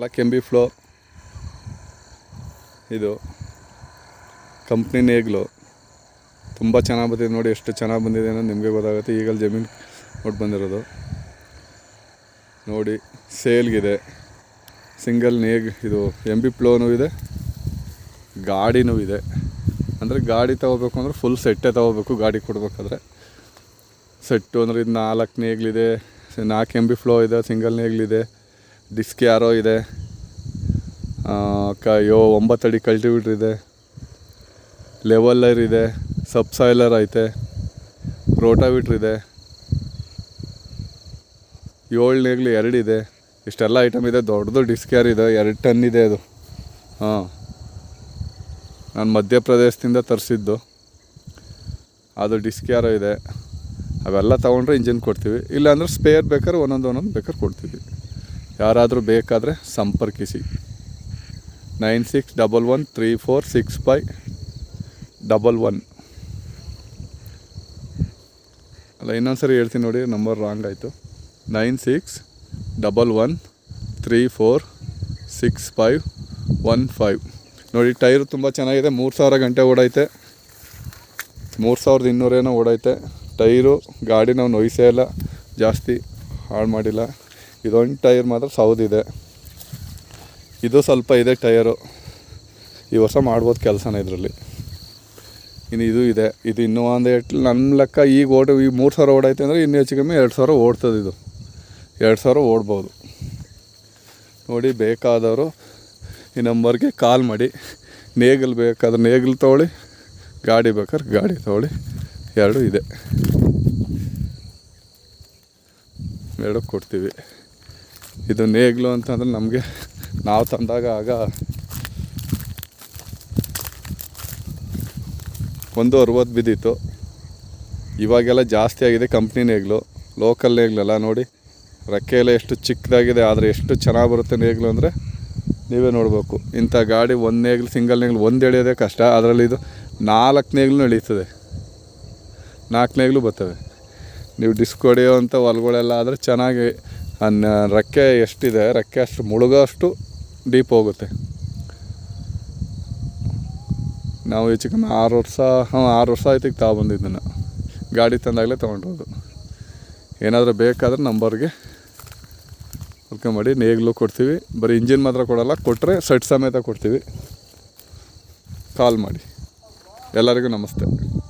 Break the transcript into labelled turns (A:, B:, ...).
A: ನಾಲ್ಕು ಕೆಂಬಿ ಫ್ಲೋ ಇದು ಕಂಪ್ನಿ ನೇಗ್ಲು. ತುಂಬ ಚೆನ್ನಾಗಿ ಬಂದಿದೆ ನೋಡಿ, ಎಷ್ಟು ಚೆನ್ನಾಗಿ ಬಂದಿದೆ ಅನ್ನೋದು ನಿಮಗೆ ಗೊತ್ತಾಗುತ್ತೆ. ಈಗಲ್ಲಿ ಜಮೀನು ಕೊಟ್ಟು ಬಂದಿರೋದು. ನೋಡಿ, ಸೇಲ್ಗಿದೆ. ಸಿಂಗಲ್ ನೇಗ್, ಇದು ಎಂ ಬಿ ಫ್ಲೋನೂ ಇದೆ. ಗಾಡಿನೂ ಇದೆ. ಅಂದರೆ ಗಾಡಿ ತೊಗೋಬೇಕು ಅಂದರೆ ಫುಲ್ ಸೆಟ್ಟೇ ತೊಗೋಬೇಕು, ಗಾಡಿ ಕೊಡಬೇಕಾದ್ರೆ. ಸೆಟ್ಟು ಅಂದರೆ ಇದು ನಾಲ್ಕು ನೇಗ್ಲಿದೆ, ನಾಲ್ಕು ಎಂ ಬಿ ಫ್ಲೋ ಇದೆ ಸಿಂಗಲ್ ನೇಗ್ಲಿದೆ. ಡಿಸ್ಕ್ ಯಾರೋ ಇದೆ. ಕ, ಯೋ ಒಂಬತ್ತು ಅಡಿ ಕಲ್ಟಿವೇಟ್ರ್ ಇದೆ ಲೆವೆಲ್ಲರ್ ಇದೆ ಸಬ್ಸಾಯ್ಲರ್ ಐತೆ ರೋಟಾವಿಟ್ರ್ ಇದೆ. ಏಳು ನೇಗ್ಲು ಎರಡಿದೆ. ಇಷ್ಟೆಲ್ಲ ಐಟಮ್ ಇದೆ, ದೊಡ್ಡದು ಡಿಸ್ಕ್ ಯಾರು ಇದೆ, ಎರಡು ಟನ್ ಇದೆ ಅದು. ಹಾಂ. ನಾನು ಮಧ್ಯಪ್ರದೇಶದಿಂದ ತರಿಸಿದ್ದು. ಅದು ಡಿಸ್ಕ್ ಯಾರೋ ಇದೆ. ಅವೆಲ್ಲ ತೊಗೊಂಡ್ರೆ ಇಂಜಿನ್ ಕೊಡ್ತೀವಿ. ಇಲ್ಲಾಂದ್ರೆ ಸ್ಪೇರ್ ಬೇಕಾದ್ರೆ ಒಂದೊಂದು ಒಂದೊಂದು ಬೇಕಾದ್ರೆ ಕೊಡ್ತೀವಿ. ಯಾರಾದರೂ ಬೇಕಾದರೆ ಸಂಪರ್ಕಿಸಿ. Nine six double one three four six five double one. ಅಲ್ಲ ಇನ್ನೊಂದು ಸರಿ ಹೇಳ್ತೀನಿ ನೋಡಿ, ನಂಬರ್ ರಾಂಗ್ ಆಯಿತು. Nine six double one three four six five one five. ನೋಡಿ, ಟೈರು ತುಂಬ ಚೆನ್ನಾಗಿದೆ. ಮೂರು ಸಾವಿರ ಗಂಟೆ ಓಡೈತೆ. ಮೂರು ಸಾವಿರದ ಇನ್ನೂರೇನೋ ಓಡೈತೆ. ಟೈರು, ಗಾಡಿ ನಾವು ನೋಯ್ಸೇ ಇಲ್ಲ. ಜಾಸ್ತಿ ಹಾಳು ಮಾಡಿಲ್ಲ. ಇದೊಂದು ಟೈರ್ ಮಾತ್ರ ಸೌದಿದೆ. ಇದು ಸ್ವಲ್ಪ ಇದೆ ಟೈರು. ಈ ವರ್ಷ ಮಾಡ್ಬೋದು ಕೆಲಸನ ಇದರಲ್ಲಿ. ಇನ್ನು ಇದು ಇದೆ. ಇದು ಇನ್ನೂ ಒಂದು ಎಟ್ಲು ನನ್ನ ಲೆಕ್ಕ ಈಗ ಓಟ ಈ ಮೂರು ಸಾವಿರ ಓಡೈತೆ ಅಂದರೆ ಇನ್ನೂ ಹೆಚ್ಚು ಕಮ್ಮಿ ಎರಡು ಸಾವಿರ ಓಡ್ತದೆ ಇದು. ಎರಡು ಸಾವಿರ ಓಡ್ಬೋದು. ನೋಡಿ, ಬೇಕಾದವರು ಈ ನಂಬರ್ಗೆ ಕಾಲ್ ಮಾಡಿ. ನೇಗಲ್ ಬೇಕಾದ್ರೆ ನೇಗಲ್ ತೊಗೊಳ್ಳಿ, ಗಾಡಿ ಬೇಕಾದ್ರೆ ಗಾಡಿ ತೊಗೊಳ್ಳಿ. ಎರಡು ಇದೆ. ಎರಡು ಕೊಡ್ತೀವಿ. ಇದು ನೇಗ್ಲು ಅಂತಂದ್ರೆ ನಮಗೆ ನಾವು ತಂದಾಗ ಆಗ ಒಂದು ಅರುವತ್ತು ಬಿದ್ದಿತ್ತು. ಇವಾಗೆಲ್ಲ ಜಾಸ್ತಿ ಆಗಿದೆ ಕಂಪ್ನಿ ನೇಗ್ಲು, ಲೋಕಲ್ ನೇಗ್ಲೆಲ್ಲ ನೋಡಿ. ರೆಕ್ಕೆ ಎಲ್ಲ ಎಷ್ಟು ಚಿಕ್ಕದಾಗಿದೆ, ಆದರೆ ಎಷ್ಟು ಚೆನ್ನಾಗಿ ಬರುತ್ತೆ ನೇಗ್ಲು ಅಂದರೆ ನೀವೇ ನೋಡಬೇಕು. ಇಂಥ ಗಾಡಿ ಒಂದು ನೇಗ್ಲು, ಸಿಂಗಲ್ ನೇಗ್ಲು ಒಂದು ಎಳೆಯೋದೇ ಕಷ್ಟ. ಅದರಲ್ಲಿ ಇದು ನಾಲ್ಕು ನೇಗ್ಲು ಎಳೀತದೆ ನಾಲ್ಕು ನೇಗ್ಲು ಬರ್ತವೆ. ನೀವು ಡಿಸ್ಕ್ ಹೊಡೆಯೋವಂಥ ಹೊಲ್ಗಳೆಲ್ಲ ಆದರೆ ಚೆನ್ನಾಗಿ ರೆಕ್ಕೆ ಎಷ್ಟಿದೆ, ರೆಕ್ಕೆ ಅಷ್ಟು ಮುಳುಗೋ ಅಷ್ಟು ಡೀಪ್ ಹೋಗುತ್ತೆ. ನಾವು ಹೆಚ್ಚು ಕಮ್ಮಿ ಆರು ವರ್ಷ, ಹಾಂ, ಆರು ವರ್ಷ ಆಯ್ತು ಈಗ ತಗೊಬಂದಿದ್ದನ್ನು ಗಾಡಿ ತಂದಾಗಲೇ ತೊಗೊಂಡಿರೋದು. ಏನಾದರೂ ಬೇಕಾದ್ರೆ ನಂಬರ್ಗೆ ಮಾಡಿ, ನೇಗ್ಲು ಕೊಡ್ತೀವಿ. ಬರೀ ಇಂಜಿನ್ ಮಾತ್ರ ಕೊಡಲ್ಲ ಕೊಟ್ಟರೆ ಸೆಟ್ ಸಮೇತ ಕೊಡ್ತೀವಿ. ಕಾಲ್ ಮಾಡಿ. ಎಲ್ಲರಿಗೂ ನಮಸ್ತೆ.